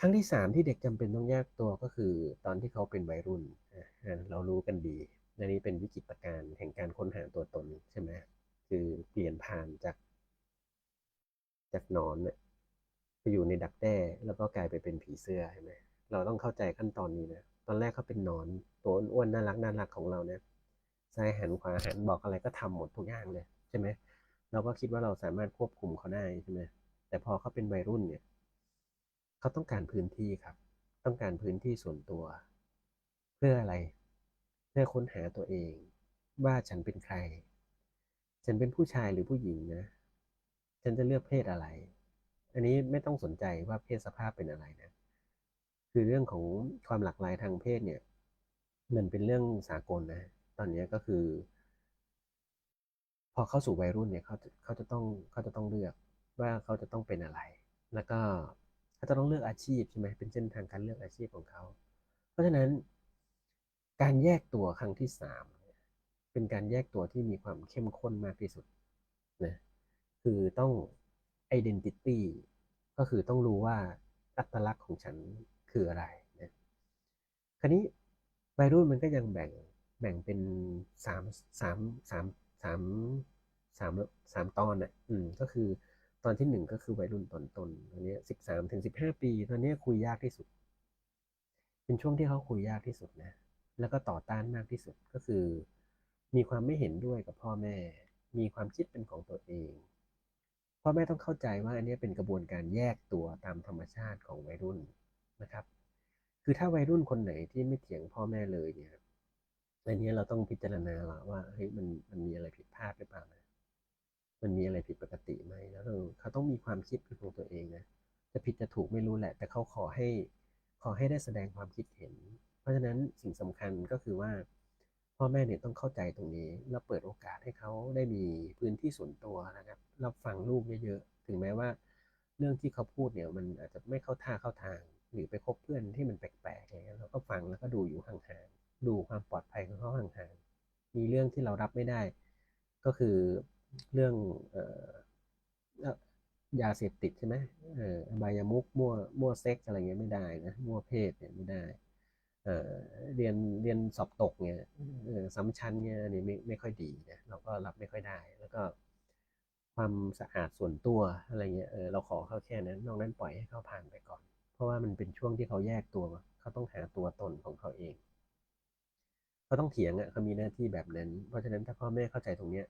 ครั้งที่สามที่เด็กจำเป็นต้องแยกตัวก็คือ ตอนที่เขาเป็นวัยรุ่นเรารู้กันดีอันนี้เป็นวิกฤตการณ์แห่งการค้นหาตัวตนใช่ไหมคือเปลี่ยนผ่านจาก จากนอนเนี่ยไปอยู่ในดักแด้แล้วก็กลายไปเป็นผีเสื้อใช่ไหมเราต้องเข้าใจขั้นตอนนี้นะตอนแรกเขาเป็นนอนตัวอ้วนน่ารักน่ารักของเราเนี่ยซ้ายหันขวาหันบอกอะไรก็ทำหมดทุกอย่างเลยใช่ไหมเราก็คิดว่าเราสามารถควบคุมเขาได้ใช่ไหมแต่พอเขาเป็นวัยรุ่นเนี่ย เขาต้องการพื้นที่ครับ ต้องการพื้นที่ส่วนตัว เพื่ออะไร เพื่อค้นหาตัวเอง ว่าฉันเป็นใคร ฉันเป็นผู้ชายหรือผู้หญิงนะ ฉันจะเลือกเพศอะไร อันนี้ไม่ต้องสนใจว่าเพศสภาพเป็นอะไรนะ คือเรื่องของความหลากหลายทางเพศเนี่ยมันเป็นเรื่องสากลนะ ตอนนี้ก็คือ พอเข้าสู่วัยรุ่นเนี่ยเขาเขาจะต้องเขาจะต้องเลือกว่าเขาจะต้องเป็นอะไร แล้วก็ เขาจะต้องเลือกอาชีพใช่ไหมเป็นเส้นทางการเลือกอาชีพของเขา เพราะฉะนั้น การแยกตัวครั้งที่สามเป็นการแยกตัวที่มีความเข้มข้นมากที่สุดนะคือต้อง identity ก็คือต้องรู้ว่าอัตลักษณ์ของฉันคืออะไรนะคราวนี้วัยรุ่นมันก็ยังแบ่งแบ่งเป็นสามสามสามสามสามสามตอนอะอืมก็คือ อนที่หนึ่งก็คือวัยรุ่นตอนต้นตอนนี้สิบสามถึงสิบห้าปี ตอนนี้คุยยากที่สุด เป็นช่วงที่เขาคุยยากที่สุดนะ แล้วก็ต่อต้านมากที่สุดก็คือ มีความไม่เห็นด้วยกับพ่อแม่ มีความคิดเป็นของตัวเอง พ่อแม่ต้องเข้าใจว่าอันนี้เป็นกระบวนการแยกตัวตามธรรมชาติของวัยรุ่นนะครับ คือถ้าวัยรุ่นคนไหนที่ไม่เถียงพ่อแม่เลยเนี่ยอันนี้เราต้องพิจารณาละว่าเฮ้ยมันมันมีอะไรผิดพลาดหรือเปล่านะ มันมีอะไรผิดปกติไหมแล้วเราเขาต้องมีความคิดเป็นของตัวเองนะจะผิดจะถูกไม่รู้แหละ แต่เขาขอให้ขอให้ได้แสดงความคิดเห็น เพราะฉะนั้นสิ่งสำคัญก็คือว่า พ่อแม่เนี่ยต้องเข้าใจตรงนี้ แล้วเปิดโอกาสให้เขาได้มีพื้นที่ส่วนตัวนะครับรับฟังลูกเยอะๆถึงแม้ว่า เรื่องที่เขาพูดเนี่ยมันอาจจะไม่เข้าท่าเข้าทาง หรือไปคบเพื่อนที่มันแปลกๆอะไรเงี้ยเราก็ฟังแล้วก็ดูอยู่ห่างๆดูความปลอดภัยของเขาห่างๆมีเรื่องที่เรารับไม่ได้ ก็คือ เรื่องออยาเสพติดใช่ไหมเออบายามุกมั่วมั่วเซ็กอะไรเงี้ยไม่ได้นะมั่วเพศเนี่ยไม่ได้เเรียนเรียนสอบตกเนี่ยเออซ้ำชั้นเนี่ยนี่ไม่ไม่ค่อยดีนะเราก็รับไม่ค่อยได้ แล้วก็ความสะอาดส่วนตัวอะไรเงี้ยเออเราขอเขาแค่นั้นนอกนั้นปล่อยให้เขาผ่านไปก่อน เพราะว่ามันเป็นช่วงที่เขาแยกตัวเขาต้องหาตัวตนของเขาเองเขาต้องเถียงอะเขามีหน้าที่แบบนั้น เพราะฉะนั้นถ้าพ่อแม่เข้าใจตรงเนี้ย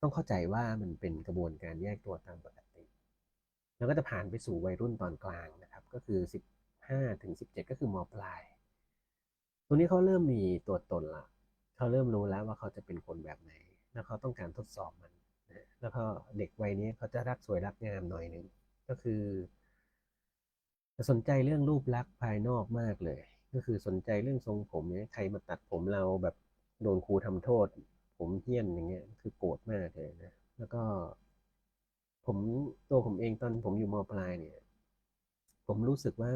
ต้องเข้าใจว่ามันเป็นกระบวนการแยกตัวตามปกติ แล้วก็จะผ่านไปสู่วัยรุ่นตอนกลางนะครับ ก็คือสิบห้าถึงสิบเจ็ดก็คือมปลาย ตรงนี้เขาเริ่มมีตัวตนละเขาเริ่มรู้แล้วว่าเขาจะเป็นคนแบบไหน แล้วเขาต้องการทดสอบมันนะแล้วก็เด็กวัยนี้เขาจะรักสวยรักงามหน่อยหนึ่งก็คือจะสนใจเรื่องรูปลักษณ์ภายนอกมากเลย ก็คือสนใจเรื่องทรงผมเนี่ยใครมาตัดผมเราแบบโดนครูทำโทษ ผมเหี้ยนอย่างเงี้ย คือโกรธมากเลยนะ แล้วก็ ผมตัวผมเองตอนผมอยู่มปลายเนี่ย ผมรู้สึกว่า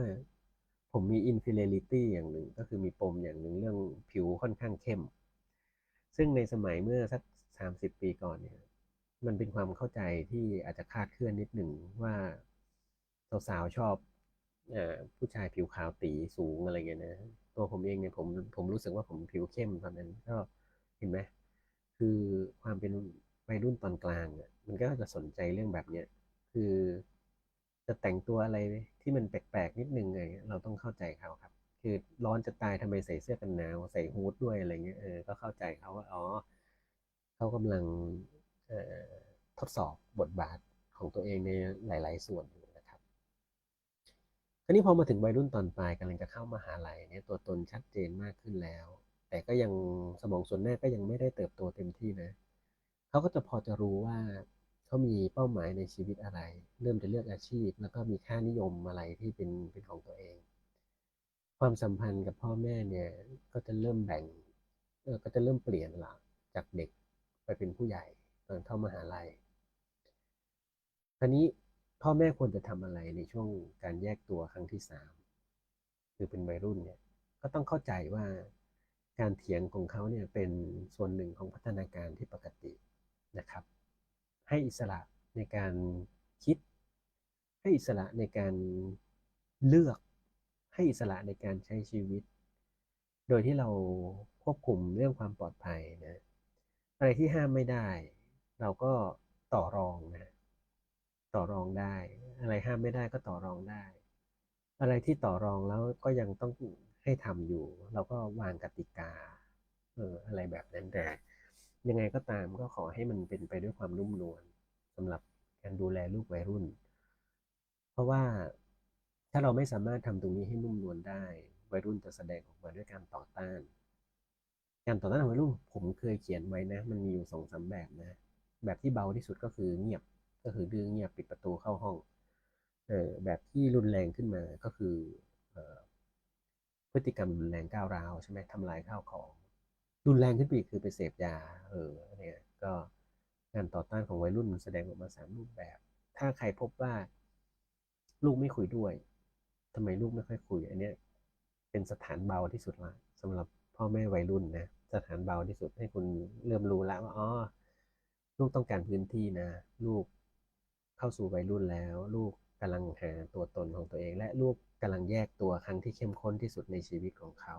ผมมี inferiority อย่างหนึ่ง ก็คือมีปมอย่างหนึ่งเรื่องผิวค่อนข้างเข้ม ซึ่งในสมัยเมื่อสักสามสิบปีก่อนเนี่ย มันเป็นความเข้าใจที่อาจจะคาดเคลื่อนนิดหนึ่งว่าสาวๆชอบอผู้ชายผิวขาวตีสูงอะไรเงี้ยนะ ตัวผมเองเนี่ยผมผมรู้สึกว่าผมผิวเข้มตอนนั้นก็เห็นไหม คือความเป็นวัยรุ่นตอนกลางอะมันก็จะสนใจเรื่องแบบเนี้ยคือจะแต่งตัวอะไรที่มันแปลกๆนิดนึงไงเราต้องเข้าใจเขาครับ คือร้อนจะตายทำไมใส่เสื้อกันหนาวใส่ฮู้ดด้วยอะไรเงี้ยเออก็เข้าใจเขาว่าอ๋อเขากำลังทดสอบบทบาทของตัวเองในหลาย ๆ ส่วนนะครับคราวนี้พอมาถึงวัยรุ่นตอนปลายกำลังจะเข้ามาหาลัยเนี่ยตัวตนชัดเจนมากขึ้นแล้ว แต่ก็ยังสมองส่วนหน้าก็ยังไม่ได้เติบโตเต็มที่นะเขาก็จะพอจะรู้ว่าเขามีเป้าหมายในชีวิตอะไร เริ่มจะเลือกอาชีพ แล้วก็มีค่านิยมอะไรที่เป็นเป็นของตัวเอง ความสัมพันธ์กับพ่อแม่เนี่ยก็จะเริ่มแบ่งเออก็จะเริ่มเปลี่ยนละจากเด็กไปเป็นผู้ใหญ่ตอนเข้ามหาลัยคราวนี้พ่อแม่ควรจะทำอะไรในช่วงการแยกตัวครั้งที่สามคือเป็นวัยรุ่นเนี่ยก็ต้องเข้าใจว่า การเถียงของเขาเนี่ยเป็นส่วนหนึ่งของพัฒนาการที่ปกตินะครับ ให้อิสระในการคิด ให้อิสระในการเลือก ให้อิสระในการใช้ชีวิต โดยที่เราควบคุมเรื่องความปลอดภัยนะอะไรที่ห้ามไม่ได้ เราก็ต่อรองนะต่อรองได้ อะไรห้ามไม่ได้ก็ต่อรองได้ อะไรที่ต่อรองแล้วก็ยังต้อง ให้ทำอยู่ เราก็วางกติกาเอออะไรแบบนั้นแต่ยังไงก็ตามก็ขอให้มันเป็นไปด้วยความนุ่มนวลสำหรับการดูแลลูกวัยรุ่น เพราะว่าถ้าเราไม่สามารถทำตรงนี้ให้นุ่มนวลได้ วัยรุ่นจะแสดงออกมาด้วยการต่อต้านการต่อต้านของวัยรุ่นผมเคยเขียนไว้นะ มันมีอยู่สองสามแบบนะ แบบที่เบาที่สุดก็คือเงียบก็คือดื้อเงียบปิดประตูเข้าห้องเออแบบที่รุนแรงขึ้นมาก็คือเอ่อ พฤติกรรมรุนแรงก้าวร้าวใช่ไหมทำลายข้าวของรุนแรงขึ้นไปอีกคือไปเสพยาเออเนี่ยก็การต่อต้านของวัยรุ่นแสดงออกมาสามรูปแบบ ถ้าใครพบว่าลูกไม่คุยด้วยทำไมลูกไม่ค่อยคุย อันเนี้ยเป็นสถานเบาที่สุดละสำหรับพ่อแม่วัยรุ่นนะสถานเบาที่สุดให้คุณเริ่มรู้แล้วว่าอ๋อลูกต้องการพื้นที่นะ ลูกเข้าสู่วัยรุ่นแล้ว ลูก กำลังหาตัวตนของตัวเอง และลูกกำลังแยกตัวครั้งที่เข้มข้นที่สุดในชีวิตของเขา